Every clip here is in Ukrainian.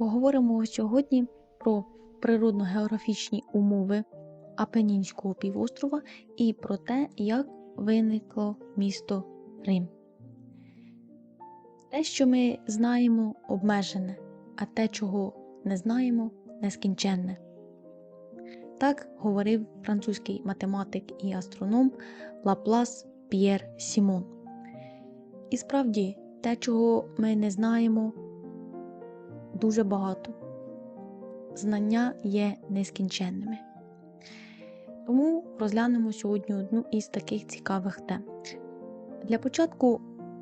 Поговоримо сьогодні про природно-географічні умови Апенінського півострова і про те, як виникло місто Рим. Те, що ми знаємо, обмежене, а те, чого не знаємо, нескінченне. Так говорив французький математик і астроном Лаплас П'єр Сімон. І справді, те, чого ми не знаємо, дуже багато. Знання є нескінченними. Тому розглянемо сьогодні одну із таких цікавих тем. Для початку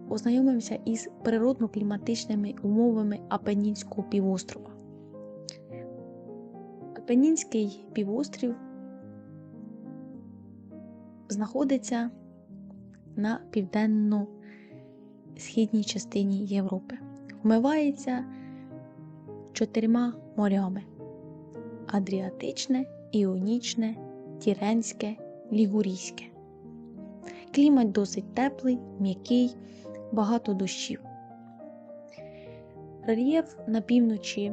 ознайомимося із природно-кліматичними умовами Апенінського півострова. Апенінський півострів знаходиться на південно-східній частині Європи. Вмивається чотирма морями: Адріатичне, Іонічне, Тіренське, Лігурійське. Клімат досить теплий, м'який, багато дощів. Рельєф на півночі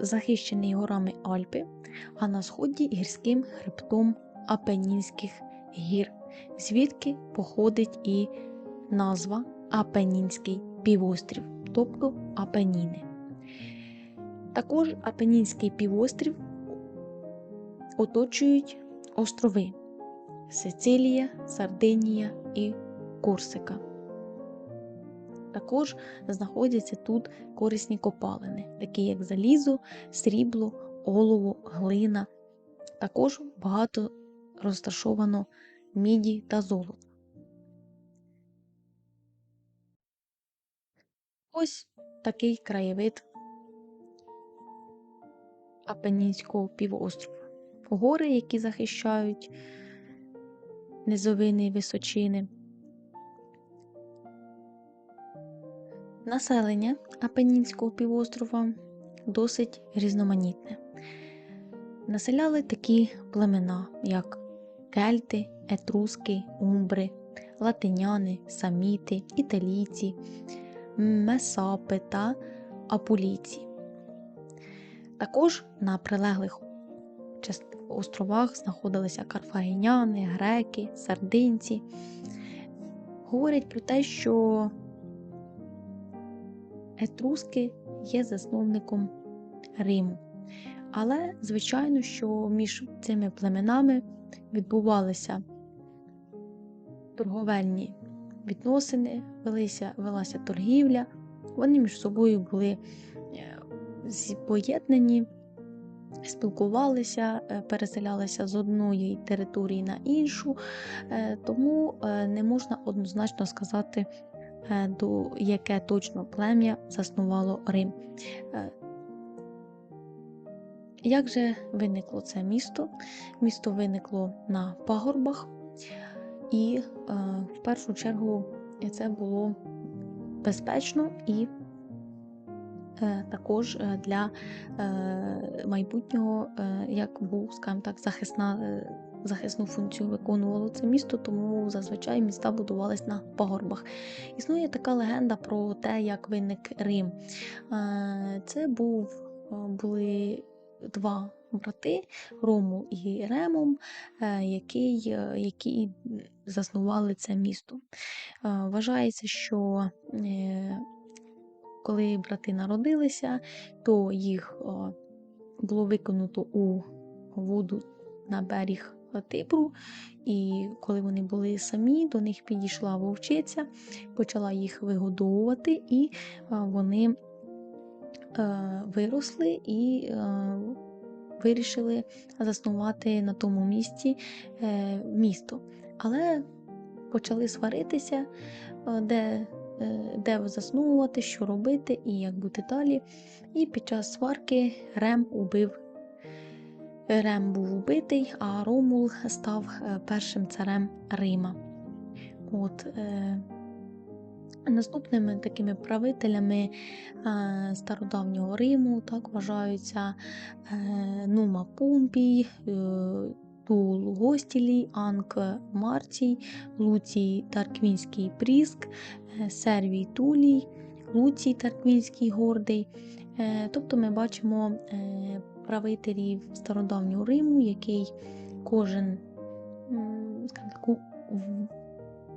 захищений горами Альпи, а на сході гірським хребтом Апенінських гір, звідки походить і назва Апенінський півострів, тобто Апеніни. Також Апенінський півострів оточують острови Сицилія, Сардинія і Корсика. Також знаходяться тут корисні копалини, такі як залізо, срібло, олово, глина. Також багато розташовано міді та золота. Ось такий краєвид Апенінського півострова. Гори, які захищають низовини височини. Населення Апенінського півострова досить різноманітне. Населяли такі племена, як кельти, етруски, умбри, латиняни, саміти, італійці, месапи та апулійці. Також на прилеглих островах знаходилися карфагеняни, греки, сардинці. Говорять про те, що етруски є засновником Риму. Але, звичайно, що між цими племенами відбувалися торговельні відносини, велися, велася торгівля, вони між собою були поєднані, спілкувалися, переселялися з одної території на іншу, тому не можна однозначно сказати, до яке точно плем'я заснувало Рим. Як же виникло це місто? Місто виникло на пагорбах, і в першу чергу це було безпечно і також для майбутнього, як був, скажімо так, захисна. Захисну функцію виконувало це місто, тому зазвичай міста будувались на пагорбах. Існує така легенда про те, як виник Рим. Це був, були два брати Рому і Ремом, які, які заснували це місто. Вважається, що коли брати народилися, то їх було виконуто у воду на берег Тибру, і коли вони були самі, до них підійшла вовчиця, почала їх вигодовувати, і вони виросли і вирішили заснувати на тому місці е, місто. Але почали сваритися, де де заснувати, що робити і як бути далі. І під час сварки Рем убив. Рем був убитий, а Ромул став першим царем Рима. От, е, Наступними такими правителями е, стародавнього Риму так вважаються е, Нума Помпій, е, Тул Гостілій, Анк Марцій, Луцій Тарквінський Пріск, Сервій Тулій, Луцій Тарквінський гордий. Е, Тобто ми бачимо е, правителів стародавнього Риму, який кожен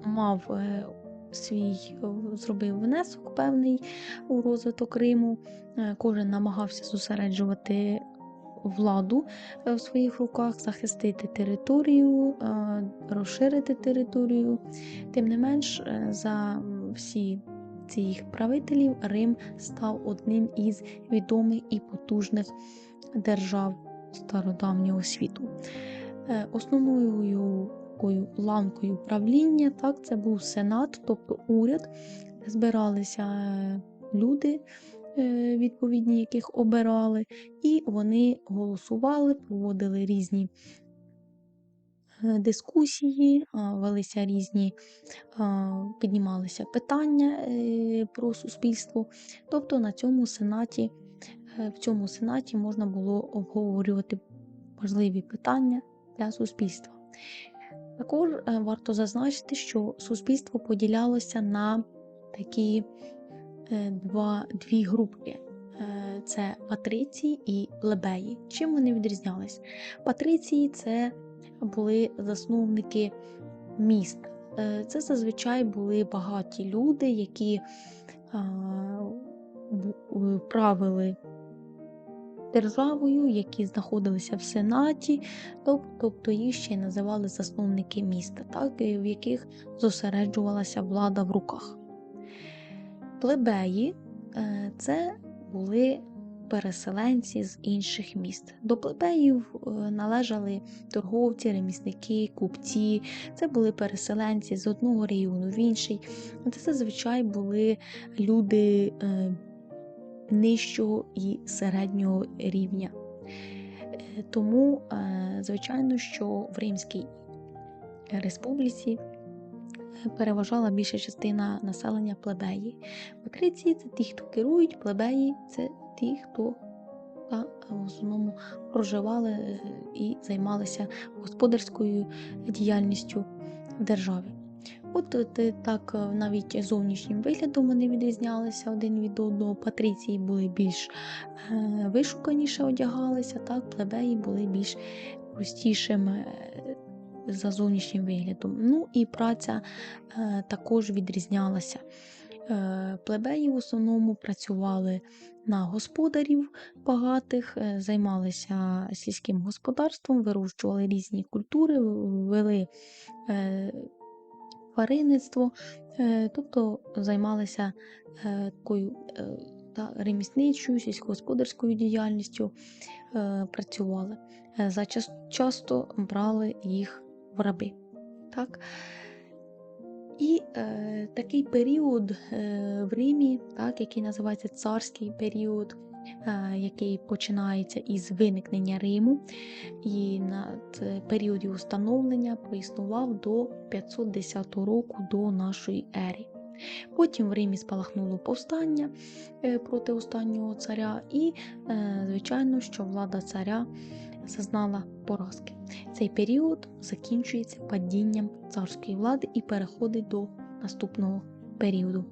мав е, свій е, зробив внесок певний у розвиток Риму. Е, Кожен намагався зосереджувати владу е, в своїх руках, захистити територію, е, розширити територію. Тим не менш, е, за всі цих правителів Рим став одним із відомих і потужних держав стародавнього світу. Основною такою ланкою правління так, це був сенат, тобто уряд, збиралися люди, відповідні яких обирали, і вони голосували, проводили різні е, дискусії, велися різні, піднімалися питання е, про суспільство. Тобто на цьому сенаті, е, в цьому сенаті можна було обговорювати важливі питання для суспільства. Також е, варто зазначити, що суспільство поділялося на такі е, два, дві групки. Е, Це патриції і плебеї. Чим вони відрізнялись? Патриції це були засновники міст. Е, Це зазвичай були багаті люди, які е, правили державою, які знаходилися в сенаті, тобто їх ще й називали засновники міста, так, в яких зосереджувалася влада в руках. Плебеї е, це були переселенці з інших міст. До плебеїв е, належали торговці, ремісники, купці. Це були переселенці з одного регіону в інший. Це зазвичай були люди е, нижчого і середнього рівня. Тому, звичайно, що в Римській республіці переважала більша частина населення плебеї. Патриції це ті, хто керують, плебеї це ті, хто та, в основному проживали е, і займалися господарською діяльністю в державі. От е, так е, навіть зовнішнім виглядом вони відрізнялися один від одного. Патриції були більш вишуканіше одягалися, так, плебеї були більш простішим е, за зовнішнім виглядом. Ну і праця е, також відрізнялася. Е, Плебеї в основному працювали на господарів багатих, е, займалися сільським господарством, вирощували різні культури, вели е, тваринництво, е, тобто займалися е, такою е, та ремісничою, сільськогосподарською діяльністю, е, працювали. Е, Зачас- часто брали їх раби. Так? І е, такий період е, в Римі, так, який називається царський період, е, який починається із виникнення Риму, і на періоді установлення проіснував до 510 року до нашої ери. Потім в Римі спалахнуло повстання е, проти останнього царя, і, е, звичайно, що влада царя зазнала поразки. Цей період закінчується падінням царської влади і переходить до наступного періоду